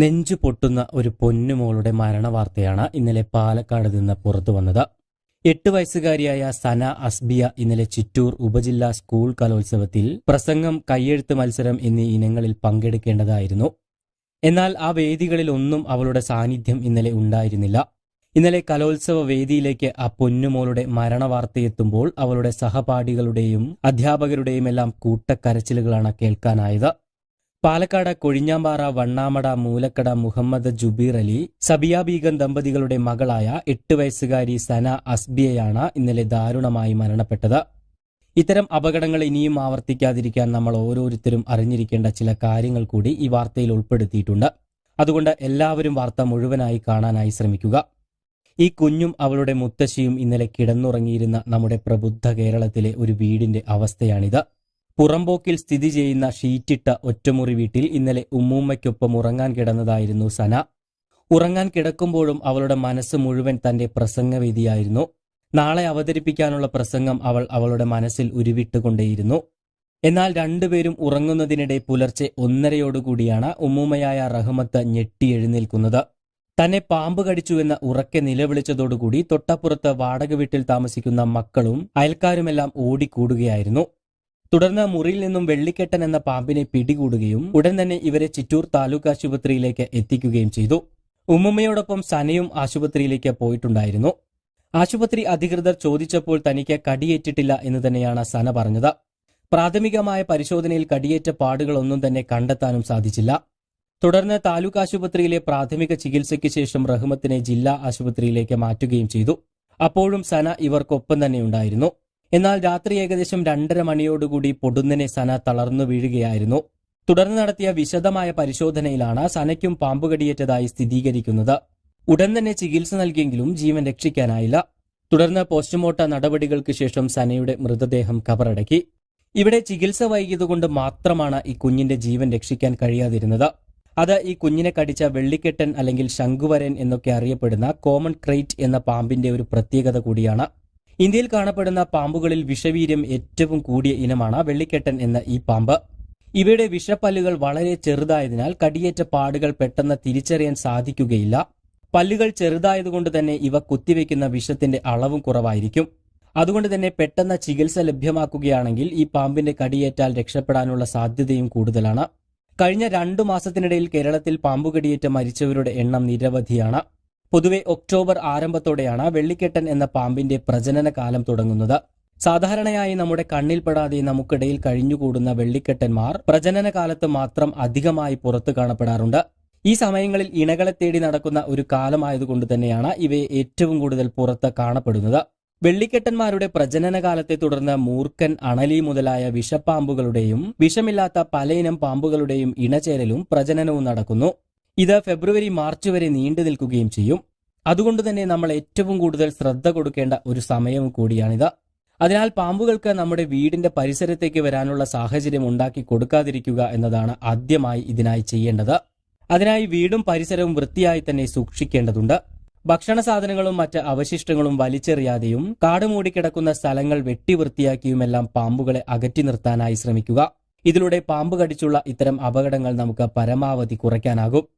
നെഞ്ചു പൊട്ടുന്ന ഒരു പൊന്നുമോളുടെ മരണവാർത്തയാണ് ഇന്നലെ പാലക്കാട് നിന്ന് പുറത്തു വന്നത്. എട്ട് വയസ്സുകാരിയായ സന അസ്ബിയ ഇന്നലെ ചിറ്റൂർ ഉപജില്ലാ സ്കൂൾ കലോത്സവത്തിൽ പ്രസംഗം കയ്യെഴുത്ത് മത്സരം എന്നീ ഇനങ്ങളിൽ പങ്കെടുക്കേണ്ടതായിരുന്നു. എന്നാൽ ആ വേദികളിൽ ഒന്നും അവളുടെ സാന്നിധ്യം ഇന്നലെ ഉണ്ടായിരുന്നില്ല. ഇന്നലെ കലോത്സവ വേദിയിലേക്ക് ആ പൊന്നുമോളുടെ മരണവാർത്തയെത്തുമ്പോൾ അവളുടെ സഹപാഠികളുടെയും അധ്യാപകരുടെയും എല്ലാം കൂട്ടക്കരച്ചിലുകളാണ് കേൾക്കാനായത്. പാലക്കാട് കൊഴിഞ്ഞാമ്പാറ വണ്ണാമട മൂലക്കട മുഹമ്മദ് ജുബീർ അലി സബിയ ബീഗം ദമ്പതികളുടെ മകളായ എട്ട് വയസ്സുകാരി സന അസ്ബിയയാണ് ഇന്നലെ ദാരുണമായി മരണപ്പെട്ടത്. ഇത്തരം അപകടങ്ങൾ ഇനിയും ആവർത്തിക്കാതിരിക്കാൻ നമ്മൾ ഓരോരുത്തരും അറിഞ്ഞിരിക്കേണ്ട ചില കാര്യങ്ങൾ കൂടി ഈ വാർത്തയിൽ ഉൾപ്പെടുത്തിയിട്ടുണ്ട്. അതുകൊണ്ട് എല്ലാവരും വാർത്ത മുഴുവനായി കാണാനായി ശ്രമിക്കുക. ഈ കുഞ്ഞും അവളുടെ മുത്തശ്ശിയും ഇന്നലെ കിടന്നുറങ്ങിയിരുന്ന നമ്മുടെ പ്രബുദ്ധ കേരളത്തിലെ ഒരു വീടിന്റെ അവസ്ഥയാണിത്. പുറമ്പോക്കിൽ സ്ഥിതി ചെയ്യുന്ന ഷീറ്റിട്ട ഒറ്റമുറി വീട്ടിൽ ഇന്നലെ ഉമ്മൂമ്മയ്ക്കൊപ്പം ഉറങ്ങാൻ കിടന്നതായിരുന്നു സന. ഉറങ്ങാൻ കിടക്കുമ്പോഴും അവളുടെ മനസ്സ് മുഴുവൻ തന്റെ പ്രസംഗവേദിയായിരുന്നു. നാളെ അവതരിപ്പിക്കാനുള്ള പ്രസംഗം അവൾ അവളുടെ മനസ്സിൽ ഉരുവിട്ടുകൊണ്ടേയിരുന്നു. എന്നാൽ രണ്ടുപേരും ഉറങ്ങുന്നതിനിടെ പുലർച്ചെ ഒന്നരയോടുകൂടിയാണ് ഉമ്മൂമ്മയായ റഹ്മത്ത് ഞെട്ടി എഴുന്നേൽക്കുന്നത് തന്നെ പാമ്പ് കടിച്ചുവെന്ന് ഉറക്കെ നിലവിളിച്ചതോടുകൂടി തൊട്ടപ്പുറത്ത് വാടക വീട്ടിൽ താമസിക്കുന്ന മക്കളും അയൽക്കാരുമെല്ലാം ഓടിക്കൂടുകയായിരുന്നു. തുടർന്ന് മുറിയിൽ നിന്നും വെള്ളിക്കെട്ടൻ എന്ന പാമ്പിനെ പിടികൂടുകയും ഉടൻ തന്നെ ഇവരെ ചിറ്റൂർ താലൂക്ക് ആശുപത്രിയിലേക്ക് എത്തിക്കുകയും ചെയ്തു. ഉമ്മുമ്മയോടൊപ്പം സനയും ആശുപത്രിയിലേക്ക് പോയിട്ടുണ്ടായിരുന്നു. ആശുപത്രി അധികൃതർ ചോദിച്ചപ്പോൾ തനിക്ക് കടിയേറ്റിട്ടില്ല എന്ന് തന്നെയാണ് സന പറഞ്ഞത്. പ്രാഥമികമായ പരിശോധനയിൽ കടിയേറ്റ പാടുകളൊന്നും തന്നെ കണ്ടെത്താനും സാധിച്ചില്ല. തുടർന്ന് താലൂക്ക് ആശുപത്രിയിലെ പ്രാഥമിക ചികിത്സയ്ക്ക് ശേഷം റഹ്മത്തിനെ ജില്ലാ ആശുപത്രിയിലേക്ക് മാറ്റുകയും ചെയ്തു. അപ്പോഴും സന ഇവർക്കൊപ്പം തന്നെ ഉണ്ടായിരുന്നു. എന്നാൽ രാത്രി ഏകദേശം രണ്ടര മണിയോടുകൂടി പൊടുന്നനെ സന തളർന്നു വീഴുകയായിരുന്നു. തുടർന്ന് നടത്തിയ വിശദമായ പരിശോധനയിലാണ് സനയ്ക്കും പാമ്പുകടിയേറ്റതായി സ്ഥിരീകരിക്കുന്നത്. ഉടൻ തന്നെ ചികിത്സ നൽകിയെങ്കിലും ജീവൻ രക്ഷിക്കാനായില്ല. തുടർന്ന് പോസ്റ്റ്മോർട്ടം നടപടികൾക്ക് ശേഷം സനയുടെ മൃതദേഹം കബറടക്കി. ഇവിടെ ചികിത്സ വൈകിയതുകൊണ്ട് മാത്രമാണ് ഈ കുഞ്ഞിന്റെ ജീവൻ രക്ഷിക്കാൻ കഴിയാതിരുന്നത്. അത് ഈ കുഞ്ഞിനെ കടിച്ച വെള്ളിക്കെട്ടൻ അല്ലെങ്കിൽ ശംഖുവരൻ എന്നൊക്കെ അറിയപ്പെടുന്ന കോമൺ ക്രൈറ്റ് എന്ന പാമ്പിന്റെ ഒരു പ്രത്യേകത കൂടിയാണ്. ഇന്ത്യയിൽ കാണപ്പെടുന്ന പാമ്പുകളിൽ വിഷവീര്യം ഏറ്റവും കൂടിയ ഇനമാണ് വെള്ളിക്കെട്ടൻ എന്ന ഈ പാമ്പ്. ഇവയുടെ വിഷപ്പല്ലുകൾ വളരെ ചെറുതായതിനാൽ കടിയേറ്റ പാടുകൾ പെട്ടെന്ന് തിരിച്ചറിയാൻ സാധിക്കുകയില്ല. പല്ലുകൾ ചെറുതായതുകൊണ്ട് തന്നെ ഇവ കുത്തിവെക്കുന്ന വിഷത്തിന്റെ അളവും കുറവായിരിക്കും. അതുകൊണ്ട് തന്നെ പെട്ടെന്ന് ചികിത്സ ലഭ്യമാക്കുകയാണെങ്കിൽ ഈ പാമ്പിന്റെ കടിയേറ്റാൽ രക്ഷപ്പെടാനുള്ള സാധ്യതയും കൂടുതലാണ്. കഴിഞ്ഞ രണ്ടു മാസത്തിനിടയിൽ കേരളത്തിൽ പാമ്പുകടിയേറ്റ് മരിച്ചവരുടെ എണ്ണം നിരവധിയാണ്. പൊതുവെ ഒക്ടോബർ ആരംഭത്തോടെയാണ് വെള്ളിക്കെട്ടൻ എന്ന പാമ്പിന്റെ പ്രജനന കാലം തുടങ്ങുന്നത്. സാധാരണയായി നമ്മുടെ കണ്ണിൽപ്പെടാതെ നമുക്കിടയിൽ കഴിഞ്ഞുകൂടുന്ന വെള്ളിക്കെട്ടന്മാർ പ്രജനന കാലത്ത് മാത്രം അധികമായി പുറത്തു കാണപ്പെടാറുണ്ട്. ഈ സമയങ്ങളിൽ ഇണകളെ തേടി നടക്കുന്ന ഒരു കാലമായതുകൊണ്ട് തന്നെയാണ് ഇവയെ ഏറ്റവും കൂടുതൽ പുറത്ത് കാണപ്പെടുന്നത്. വെള്ളിക്കെട്ടന്മാരുടെ പ്രജനന കാലത്തെ തുടർന്ന് മൂർക്കൻ അണലി മുതലായ വിഷപ്പാമ്പുകളുടെയും വിഷമില്ലാത്ത പലയിനം പാമ്പുകളുടെയും ഇണചേരലും പ്രജനനവും നടക്കുന്നു. ഇത് ഫെബ്രുവരി മാർച്ച് വരെ നീണ്ടു നിൽക്കുകയും ചെയ്യും. അതുകൊണ്ട് തന്നെ നമ്മൾ ഏറ്റവും കൂടുതൽ ശ്രദ്ധ കൊടുക്കേണ്ട ഒരു സമയം കൂടിയാണിത്. അതിനാൽ പാമ്പുകൾക്ക് നമ്മുടെ വീടിന്റെ പരിസരത്തേക്ക് വരാനുള്ള സാഹചര്യം ഉണ്ടാക്കി കൊടുക്കാതിരിക്കുക എന്നതാണ് ആദ്യമായി ഇതിനായി ചെയ്യേണ്ടത്. അതിനായി വീടും പരിസരവും വൃത്തിയായി തന്നെ സൂക്ഷിക്കേണ്ടതുണ്ട്. ഭക്ഷണ സാധനങ്ങളും മറ്റ് അവശിഷ്ടങ്ങളും വലിച്ചെറിയാതെയും കാട് മൂടിക്കിടക്കുന്ന സ്ഥലങ്ങൾ വെട്ടി വൃത്തിയാക്കിയുമെല്ലാം പാമ്പുകളെ അകറ്റി നിർത്താനായി ശ്രമിക്കുക. ഇതിലൂടെ പാമ്പ് കടിച്ചുള്ള ഇത്തരം അപകടങ്ങൾ നമുക്ക് പരമാവധി കുറയ്ക്കാനാകും.